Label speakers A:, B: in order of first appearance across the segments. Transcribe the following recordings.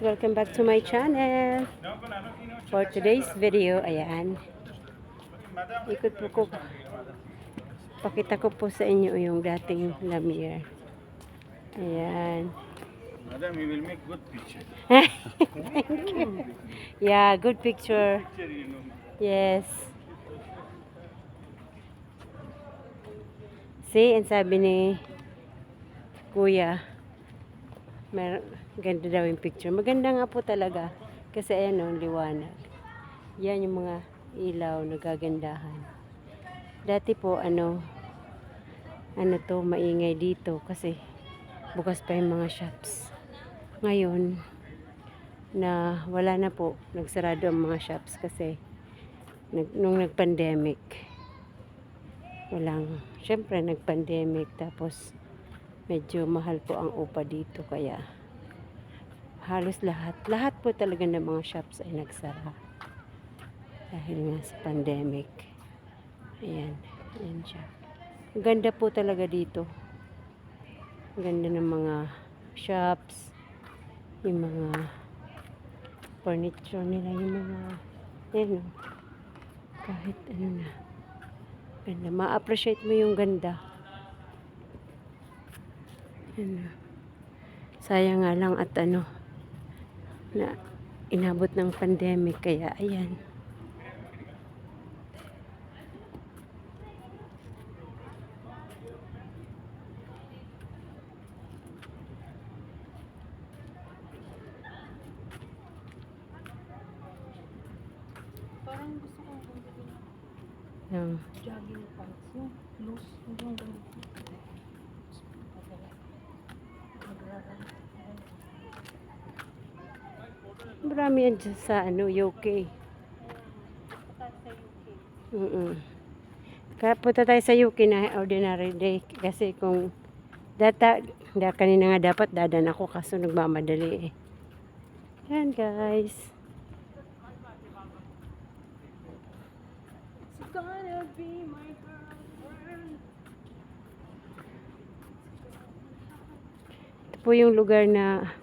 A: Welcome back to my channel. For today's video, ayan. Ikot po ko. Pakita ko po sa inyo yung dating Lamir. Ayan.
B: Madam, you will make good picture.
A: Yeah, good picture. Yes. See, ang sabi ni Kuya, mer ganda daw yung picture. Maganda nga po talaga. Kasi ayan o, liwanag. Yan yung mga ilaw na gagandahan. Dati po, ano, ano to, maingay dito kasi bukas pa yung mga shops. Ngayon, na wala na po, nagsarado ang mga shops kasi nag, nung nag-pandemic, walang, syempre nag-pandemic tapos medyo mahal po ang upa dito kaya halos lahat, lahat po talaga ng mga shops ay nagsara dahil nga sa pandemic. Ayan, ayan siya. Ang ganda po talaga dito. Ang ganda ng mga shops, yung mga furniture nila, yung mga, yan o, kahit ano na, ganda. Ma-appreciate mo yung ganda. Ano, sayang nga lang at ano, na inabot ng pandemic, kaya ayan.
C: Parang gusto bumili ng
A: Yung,
C: jogging pants. Yung loose, yung ganito.
A: Marami yan dyan sa ano, UK. Mm Kaya punta tayo sa UK na ordinary day kasi kung data, da, kanina nga dapat dadan ako kaso nagmamadali eh. Yan guys.
C: It's gonna be my girlfriend.
A: Ito po yung lugar na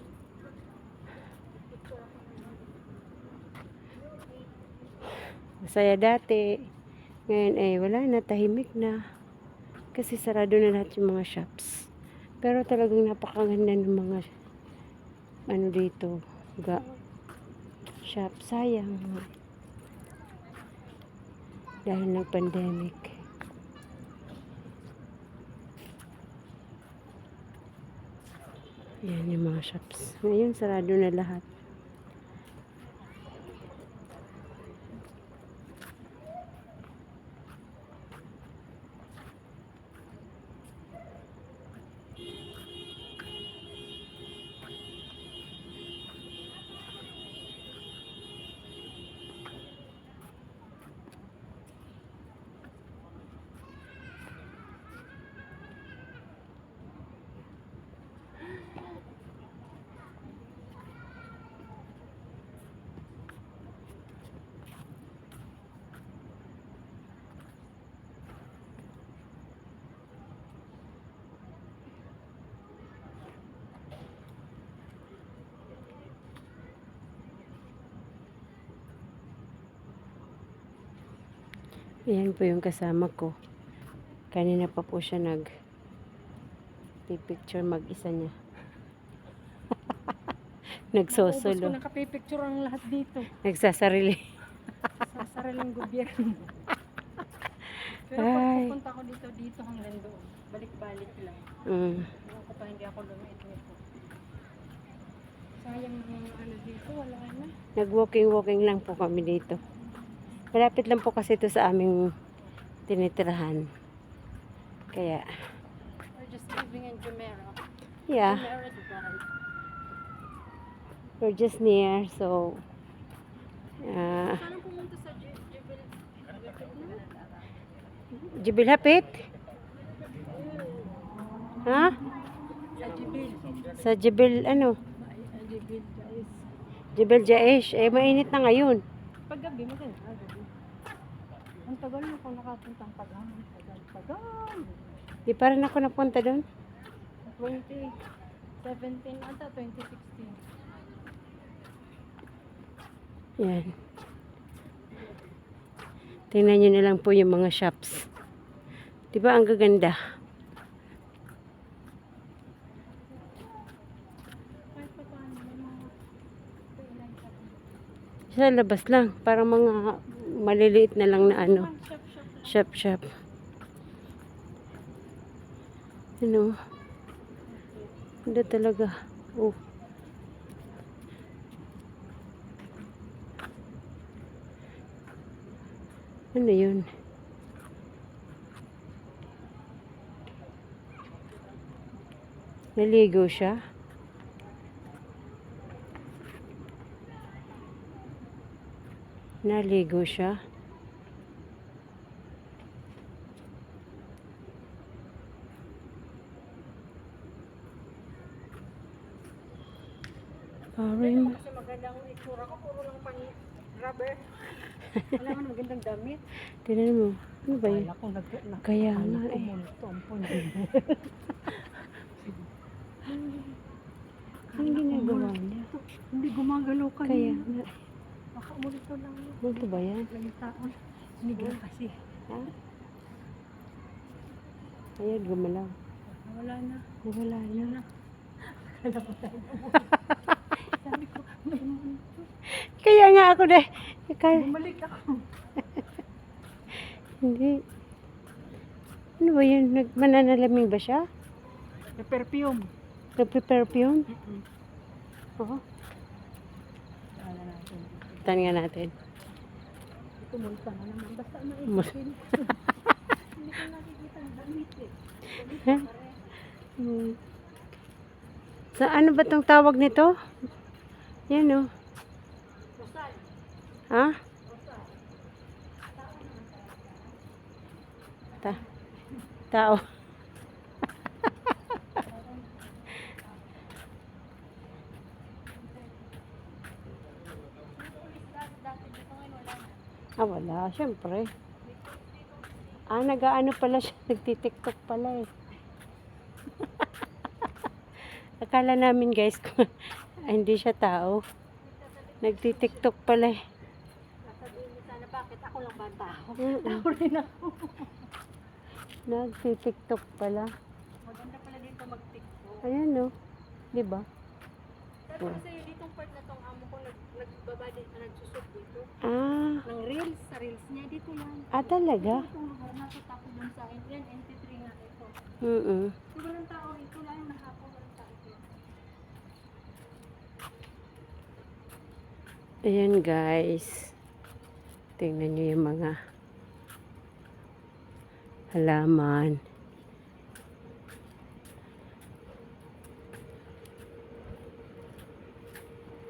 A: masaya dati. Ngayon ay wala na, tahimik na. Kasi sarado na lahat yung mga shops. Pero talagang napakaganda ng mga ano dito, ga, shop. Sayang. Dahil ng pandemic. Yan yung mga shops. Ngayon, sarado na lahat. Ayan po yung kasama ko. Kanina pa po siya nag picture mag-isa niya.
C: Naubos ko
A: Nagsosolo.
C: nakapipicture ang lahat dito.
A: Nagsasarili.
C: Sa sariling gobyerno. Pero
A: Ay.
C: pag pupunta ko dito, dito hanggang doon. Balik-balik lang.
A: Mm.
C: Ewan ko pa hindi ako lumit nito. Sayang ng mga ano dito, wala na.
A: Nag-walking-walking lang po kami dito. Malapit lang po kasi ito sa aming tinitirahan. Kaya,
C: We're just living in Jumeirah.
A: yeah,
C: Jumeirah, Dubai.
A: we're just near. So, uh,
C: Sana pumunta sa Jibil.
A: Jibil Hapit? Ha?
C: Sa Jibil.
A: Sa Jibil, ano?
C: Jibil, guys.
A: Jibil Jaish. Eh, mainit na ngayon.
C: Paggabi, maganda. Ang tagal na ako nakapuntang pagang. Tagal, tagal.
A: Di pa rin ako napunta doon.
C: 2017 ata, 2016.
A: Yan. Tingnan nyo na lang po yung mga shops. Diba ang gaganda? Sa labas lang. Parang mga maliliit na lang na ano.
C: Shop, shop.
A: Ano? Ganda talaga. Oh. Ano yun? Naligo siya? Naligo siya? Parang
C: Kasi magandang itsura ko, puro lang pang rubber. Wala man magandang damit.
A: Tingnan mo. Ano ba yun?
C: Ko nag... nag
A: Kaya nga eh.
C: ang.
A: Ang ginagawa niya.
C: Hindi gumagalaw ka
A: Kaya nga.
C: Baka multo lang yun.
A: Ano ba yan?
C: Lagi taon. Sinigal kasi.
A: Ha? Ayan, gumalaw.
C: Wala na.
A: Wala na.
C: Kala ko tayo. Sabi ko, may multo.
A: Kaya nga ako na. Kaya,
C: Bumalik ako.
A: hindi. Ano ba yun? Nag, mananalamig ba siya?
C: May perfume.
A: Nagpe-perfume?
C: Mm-mm.
A: Oo.
C: Wala natin.
A: Tan nga natin.
C: Multo na naman. Basta maisipin. Hindi ko nakikita ang damit eh.
A: Hmm. Sa ano ba tong tawag nito? Yan oh.
C: Basta,
A: Ha? Ta tao.
C: Dati dito ngayon wala na.
A: Ah, wala. Siyempre. Ah, nag-ano pala siya. Nagtitiktok pala eh. Akala namin guys, ah, hindi siya tao. Nagtitiktok pala eh.
C: Sasabihin mo sana bakit ako lang ba ang tao?
A: Mm-mm.
C: Ako rin ako.
A: Nagtitiktok pala.
C: Maganda pala dito mag-tiktok.
A: Ayan no. Di ba?
C: Sabi ko sa'yo, ditong part na tong amo ko, nag, nagbaba dito, nagsusot dito.
A: Ah,
C: Ng reels, sa reels niya, dito lang.
A: ah talaga?
C: Itong lugar na ito, tapos dun sa akin. Yan, NT3 nga ito.
A: Mm
C: So, walang tao rito lang, nahapon, walang tao dito.
A: Ayan guys. Tingnan nyo yung mga halaman.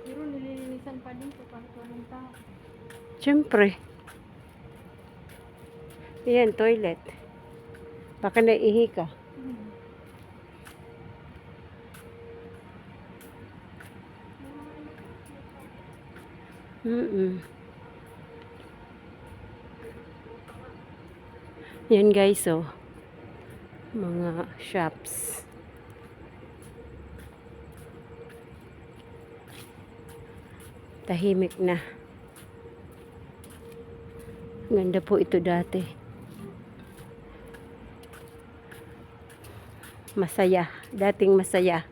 C: Pero nililinisan pa din ito kahit walang tao.
A: Siyempre. Ayan, toilet. Baka naihi ka.
C: Hmm.
A: Mm Yan guys, oh. Mga shops. Tahimik na. Ganda po ito dati. Masaya. Dating masaya.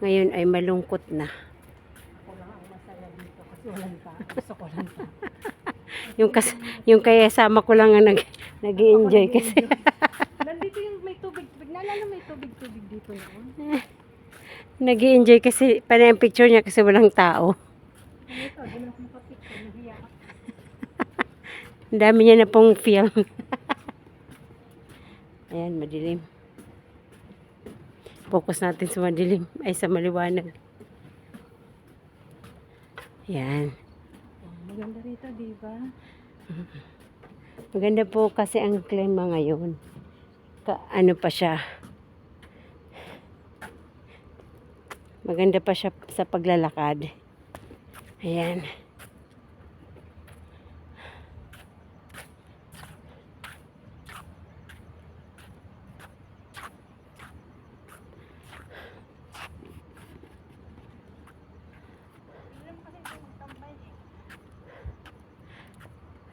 A: Ngayon ay malungkot na.
C: Ako lang ang masaya dito kasi walang tao. Gusto ko lang tao.
A: Yung kas yung kaya sama ko lang ang nag nag-enjoy kasi
C: Nandito yung may tubig. tubig. Naalala may tubig-tubig dito noon.
A: nag-enjoy kasi para yung picture niya kasi walang tao.
C: Ito? Di na ako makapicture. Nahiya ako.
A: Ang dami niya na pong film. Ayan, madilim. Focus natin sa madilim. Ay, sa maliwanag. Ayan.
C: Oh, maganda rito, di ba?
A: Maganda po kasi ang klima ngayon. Ka, ano pa siya. Maganda pa siya sa paglalakad. Ayan.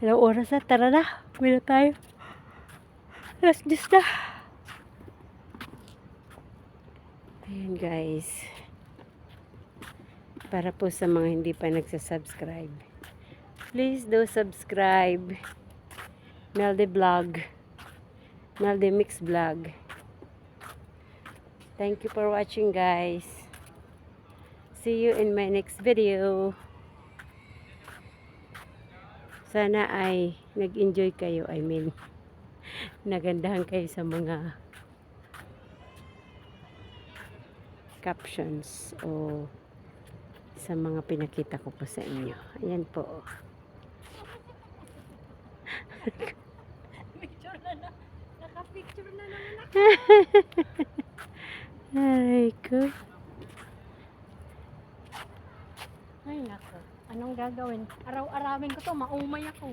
A: Ilang oras na? Tara na. Uwi na tayo. Alas 10 na. Ayan guys. Para po sa mga hindi pa nagsasubscribe. Please do subscribe. Melde Vlog. Melde Mix Vlog. Thank you for watching guys. See you in my next video. Sana ay nag-enjoy kayo. I mean, nagandahan kayo sa mga captions o sa mga pinakita ko po sa inyo. Ayan po.
C: Picture na na. Naka-picture na naman ako.
A: Ay ko.
C: Ay, nako. Anong gagawin? Araw-arawin ko to, maumay ako.